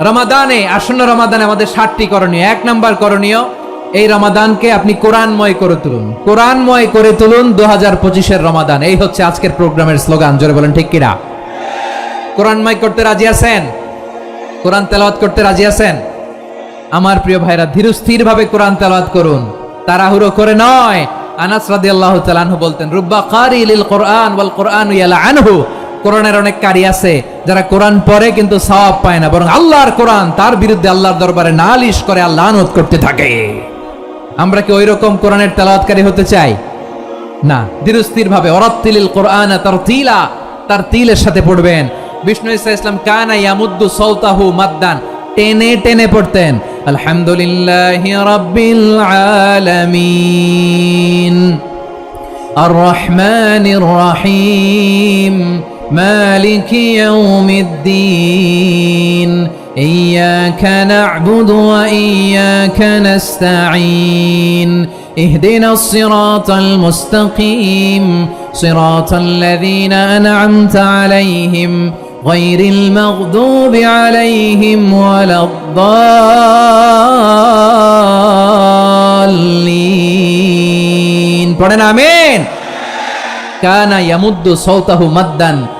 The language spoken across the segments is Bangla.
রমাদানে, আসন্ন রমাদানে আমাদের সাতটি করণীয়। এক নাম্বার করণীয়, এই রমাদানকে আপনি কোরআনময় করে তুলুন। কোরআনময় করে তুলুন দু হাজার পঁচিশের রমাদান। এই হচ্ছে আজকের প্রোগ্রামের স্লোগান। জোরে বলেন, ঠিক কিনা? কোরআনময় করতে রাজি আছেন? কোরআন তেলাওয়াত করতে রাজি আছেন? আমার প্রিয় ভাইরা ধীরস্থির ভাবে কোরআন তেলাওয়াত করুন। তাড়াহুড়ো করে নয়। আনাস রাদিয়াল্লাহু তাআলা আনহু বলতেন, রুব্বা কারি লিল কোরআন ওয়াল কোরআন ইয়ালা আনহু কোরআনের অনেক কারি আছে, যারা কোরআন পড়ে কিন্তু সওয়াব পায় না, বরং আল্লাহর কোরআন তার বিরুদ্ধে আল্লাহর দরবারে নালিশ করে আল্লাহ আনোদ করতে থাকে। আমরা কি ওই রকম কোরআনের তেলাওয়াতকারী হতে চাই? না ধীরস্থির ভাবে অরাত্তিলিল কোরআন তার তিলা তার তিলের সাথে পড়বেন। বিষ্ণু ইসা ইসলাম কানা ইয়ামুদ্দু সৌতাহু মাদ্দান, টেনে টেনে পড়তেন, আলহামদুলিল্লাহ রাব্বিল আলামিন আর রহমানির রহিম। مالك يوم الدين إياك نعبد وإياك نستعين اهدنا الصراط المستقيم صراط الذين أنعمت عليهم غير المغضوب عليهم ولا الضالين পড়েন আমিন কানা ইয়ামুদ্দু সৌতাহু মাদ্দান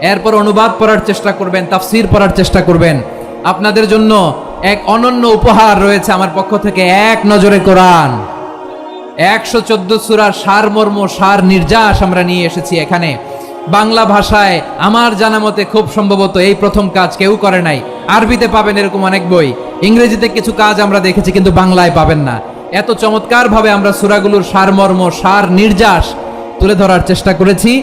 এরপর অনুবাদ পড়ার চেষ্টা করবেন, তাফসির পড়ার চেষ্টা করবেন। আপনাদের জন্য এক অনন্য উপহার রয়েছে আমার পক্ষ থেকে, এক নজরে কোরআন। একশো চোদ্দ সুরার সার মর্ম, সার নির্যাস আমরা নিয়ে এসেছি এখানে। বাংলা ভাষায় আমার জানা মতে খুব সম্ভবত এই প্রথম কাজ কেউ করে নাই। আরবিতে পাবেন এরকম অনেক বই, ইংরেজিতে কিছু কাজ আমরা দেখেছি কিন্তু বাংলায় পাবেন না। এত চমৎকার ভাবে আমরা সুরাগুলোর সারমর্ম সার নির্যাস তুলে ধরার চেষ্টা করেছি।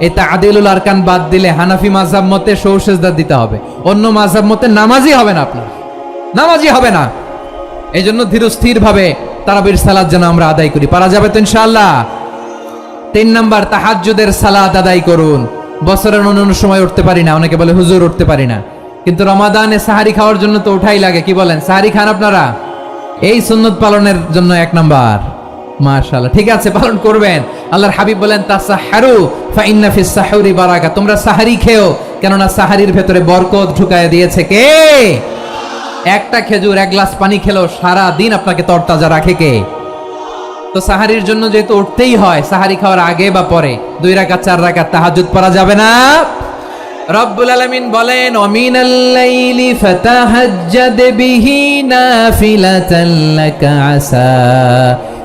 এটা আদিলুল আরকান বাদ দিলে হানাফি মাঝহাব মতে সৌ সেজদা দিতে হবে। অন্য মাঝহাব মতে নামাজই হবে না আপনার। নামাজই হবে না। এই জন্য ধীরস্থির ভাবে তারাবির সালাদ যেন আমরা আদায় করি। পারা যাবে তো ইনশাআল্লাহ। তিন নাম্বার, তাহাজ্জুদের সালাত আদায় করুন। বছরের অন্য সময় উঠতে পারি না। অনেকে বলে হুজুর উঠতে পারি না। কিন্তু রমাদানে সাহারি খাওয়ার জন্য তো উঠাই লাগে। কি বলেন? সাহারি খান আপনারা? এই সুন্নত পালনের জন্য এক নাম্বার। মাশাআল্লাহ, ঠিক আছে, পালন করবেন। আল্লাহর হাবিব বলেন, তাসাহারু ফাইন্না ফিস সাহুরি বারাকা। তোমরা সাহারি খেও, কেননা সাহারির ভেতরে বরকত ঢুকায় দিয়েছে কে? একটা খেজুর, এক গ্লাস পানি খেলো, সারা দিন আপনাকে তরতাজা রাখে কে? তো সাহারির জন্য যেহেতু উঠতেই হয়, সাহারি খাওয়ার আগে বা পরে, দুই রাকাত, চার রাকাত তাহাজ্জুদ পড়া যাবে না। রব্বুল আলামিন বলেন অমিন লাইলি ফাতাহাজ্জাদ বিহি নাফিলাতান লাকা আসা।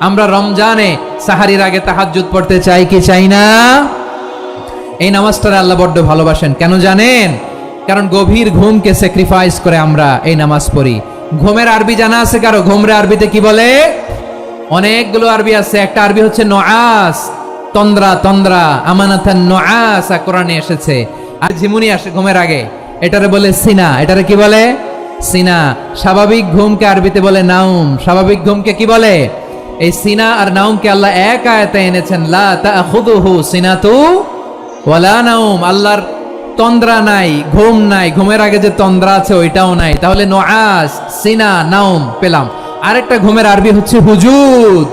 আমরা রমজানে সাহারির আগে তাহাজ্জুদ পড়তে চাই কি চাই না? এই নামাজটারে আল্লাহ বড্ড ভালোবাসেন। কেন জানেন? কারণ গভীর ঘুমকে স্যাক্রিফাইস করে আমরা এই নামাজ পড়ি। ঘুমের আরবি জানা আছে কারও? ঘুমরে আরবিতে কি বলে? অনেকগুলো আরবি আছে। একটা আরবি হচ্ছে নোয়াস। তন্দ্রা তন্দ্রা আমানাথান নোয়াস কোরআনে এসেছে। আর ঝিমুনি আসে ঘুমের আগে। এটারে বলে সিনা। এটারে কি বলে? সিনা। স্বাভাবিক ঘুমকে আরবিতে বলে নাউম স্বাভাবিক ঘুমকে কি বলে? এই সিনা আর নাউমকে আল্লাহ এক আয়াতে এনেছেন, লা নাউম আল্লাহর তন্দ্রা নাই, ঘুম নাই। ঘুমের আগে যে তন্দ্রা আছে ওইটাও নাই। তাহলে নোয়াস সিনা নাউম পেলাম। আরেকটা ঘুমের আরবি হচ্ছে হুজুদ।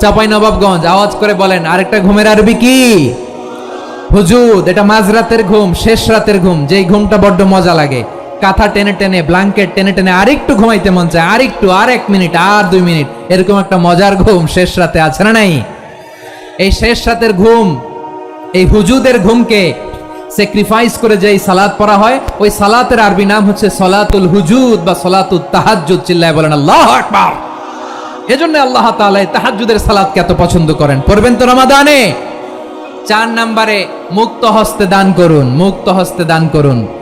চাপাই নবাবগঞ্জ আওয়াজ করে বলেন, আরেকটা ঘুমের আরবি কি? হুজুদ, এটা মাঝরাতের ঘুম, শেষ রাতের ঘুম। যেই ঘুমটা বড্ড মজা লাগে। কাঁথা টেনে টেনে, ব্লাঙ্কেট টেনে টেনে আরেকটু ঘুমাইতে মন চায়, আরেকটু আর এক মিনিট, আর দুই মিনিট। এরকম একটা মজার ঘুম শেষ রাতে আছে না নাই? এই শেষ রাতের ঘুম, এই হুজুদের ঘুমকে স্যাক্রিফাইস করে যেই সালাত পড়া হয়, ওই সালাতের আরবি নাম হচ্ছে সলাতুল হুজুদ বা সলাতুল তাহাজ্জুদ, চিল্লায় বলেন, আল্লাহ আকবার! এজন্য আল্লাহ তাআলা তাহাজ্জুদের সালাতকে এত পছন্দ করেন। পড়বেন তো রমাদানে? চার নম্বরে, মুক্ত হস্তে দান করুন, মুক্ত হস্তে দান করুন।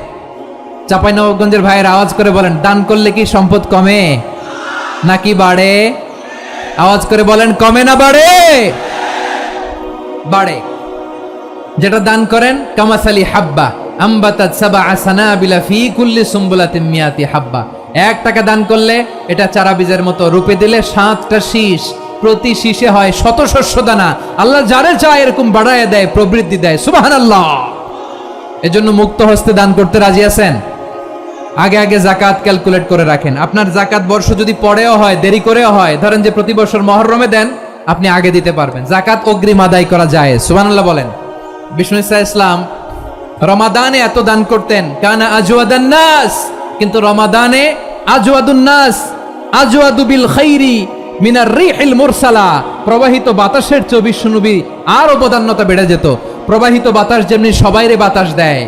চাপাই নবগঞ্জের ভাইয়ের আওয়াজ করে বলেন, দান করলে কি সম্পদ কমে? নাকি বাড়ে? আওয়াজ করে বলেন, কমে না বাড়ে? বাড়ে। যেটা দান করেন, কামাসালি হাব্বা এক টাকা দান করলে এটা চারা বীজের মতো রূপে দিলে সাতটা প্রতি হয় শত শস্য দানা। আল্লাহ যারে চায় এরকম বাড়ায় দেয় দেয়। এজন্য মুক্ত হস্তে দান করতে রাজি আছেন? আগে আগে জাকাত ক্যালকুলেট করে রাখেন। আপনার জাকাত বর্ষ যদি পরেও হয়, দেরি করেও হয়, ধরেন যে প্রতি বছর মহরমে দেন, আপনি আগে দিতে পারবেন। জাকাত অগ্রিম আদায় করা যায়। সুবহানাল্লাহ বলেন। বিষ্ণু ইসা ইসলাম, রমাদানে এত দান করতেন, কানা আজওয়াদান নাস, কিন্তু রমাদানে আজওয়াদুন নাস, আজওয়াদু বিল খাইরি মিনার রিহিল মুরসালা, প্রবাহিত বাতাসের চেয়ে আর অবদান্যতা বেড়ে যেত। প্রবাহিত বাতাস যেমনি সবাইরে বাতাস দেয়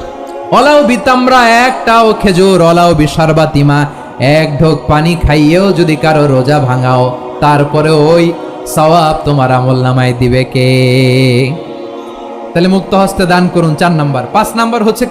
ওলাও বিতামরা, একটাও খেজুর অলাও বিশারবাতিমা এক ঢোক পানি খাইয়েও যদি কারও রোজা ভাঙাও, তারপরে ওই সওয়াব তোমার আমল নামায় দিবে কে? তাহলে মুক্ত হস্তে দান করুন, চার নাম্বার। পাঁচ নাম্বার হচ্ছে